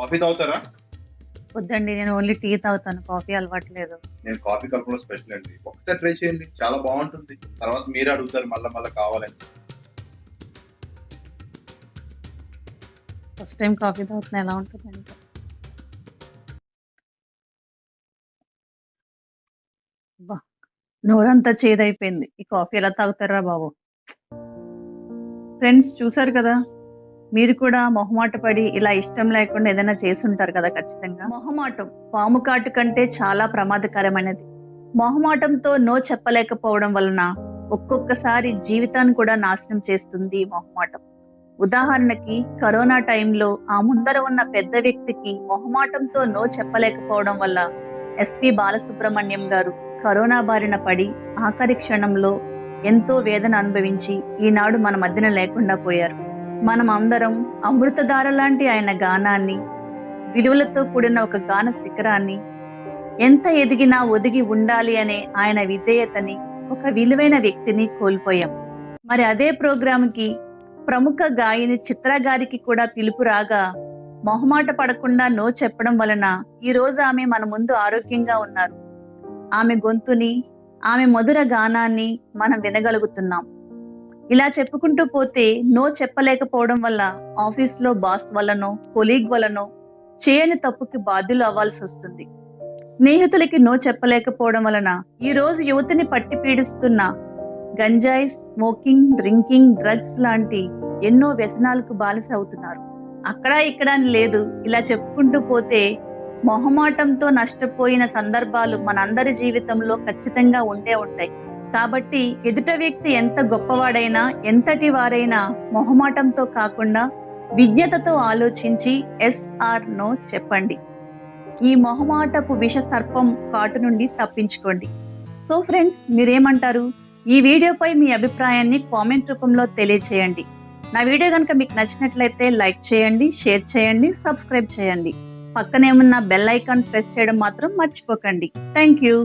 Coffee తాగుతారా? వద్దండి నేను ఓన్లీ టీ తాగుతాను కాఫీ అలవాట్లేదు నేను కాఫీ కలపడం స్పెషల్ అండి. ఒకసారి ట్రై చేయండి చాలా బాగుంటుంది. తర్వాత మీరే అడుగుతారు మళ్ళీ మళ్ళీ కావాలని. ఫస్ట్ టైం కాఫీ తాగుతున్నా ఎలా ఉంటుందండి నోరంతా చేదైపోయింది. ఈ కాఫీ ఎలా తాగుతారా బాబు? ఫ్రెండ్స్ చూసారు కదా? మీరు కూడా మొహమాట పడి ఇలా ఇష్టం లేకుండా ఏదైనా చేసి ఉంటారు కదా ఖచ్చితంగా? మొహమాటం పాము కాటు కంటే చాలా ప్రమాదకరమైనది. మొహమాటంతో నో చెప్పలేకపోవడం వలన ఒక్కొక్కసారి జీవితాన్ని కూడా నాశనం చేస్తుంది మొహమాటం. ఉదాహరణకి కరోనా టైంలో ఆ ముందర ఉన్న పెద్ద వ్యక్తికి మొహమాటంతో నో చెప్పలేకపోవడం వల్ల ఎస్పి బాలసుబ్రహ్మణ్యం గారు కరోనా బారిన పడి ఆఖరి క్షణంలో ఎంతో వేదన అనుభవించి ఈనాడు మన మధ్యన లేకుండా పోయారు. మనం అందరం అమృతధార లాంటి ఆయన గానాన్ని విలువలతో కూడిన ఒక గాన శిఖరాన్ని ఎంత ఎదిగినా ఒదిగి ఉండాలి అనే ఆయన విధేయతని ఒక విలువైన వ్యక్తిని కోల్పోయాం. మరి అదే ప్రోగ్రాంకి ప్రముఖ గాయని చిత్ర గారికి కూడా పిలుపు రాగా మొహమాట పడకుండా నో చెప్పడం వలన ఈ రోజు ఆమె మన ముందు ఆరోగ్యంగా ఉన్నారు. ఆమె గొంతుని ఆమె మధుర గానాన్ని మనం వినగలుగుతున్నాం. ఇలా చెప్పుకుంటూ పోతే నో చెప్పలేకపోవడం వల్ల ఆఫీస్లో బాస్ వల్లనో కొలీగ్ వల్లనో చేయని తప్పుకి బాధ్యులు అవ్వాల్సి వస్తుంది. స్నేహితులకి నో చెప్పలేకపోవడం వలన ఈ రోజు యువతిని పట్టి పీడిస్తున్న గంజాయి స్మోకింగ్ డ్రింకింగ్ డ్రగ్స్ లాంటి ఎన్నో వ్యసనాలకు బాలిస అవుతున్నారు. అక్కడ ఇక్కడ లేదు. ఇలా చెప్పుకుంటూ పోతే మొహమాటంతో నష్టపోయిన సందర్భాలు మనందరి జీవితంలో ఖచ్చితంగా ఉండే ఉంటాయి. కాబట్టి ఎదుట వ్యక్తి ఎంత గొప్పవాడైనా ఎంతటి వారైనా మొహమాటంతో కాకుండా విజ్ఞతతో ఆలోచించి ఎస్ఆర్ నో చెప్పండి. ఈ మొహమాటపు విష సర్పం కాటు నుండి తప్పించుకోండి. సో ఫ్రెండ్స్ మీరేమంటారు? ఈ వీడియోపై మీ అభిప్రాయాన్ని కామెంట్ రూపంలో తెలియచేయండి. నా వీడియో కనుక మీకు నచ్చినట్లయితే లైక్ చేయండి షేర్ చేయండి సబ్స్క్రైబ్ చేయండి. పక్కనే ఉన్న బెల్ ఐకాన్ ప్రెస్ చేయడం మాత్రం మర్చిపోకండి. Thank you.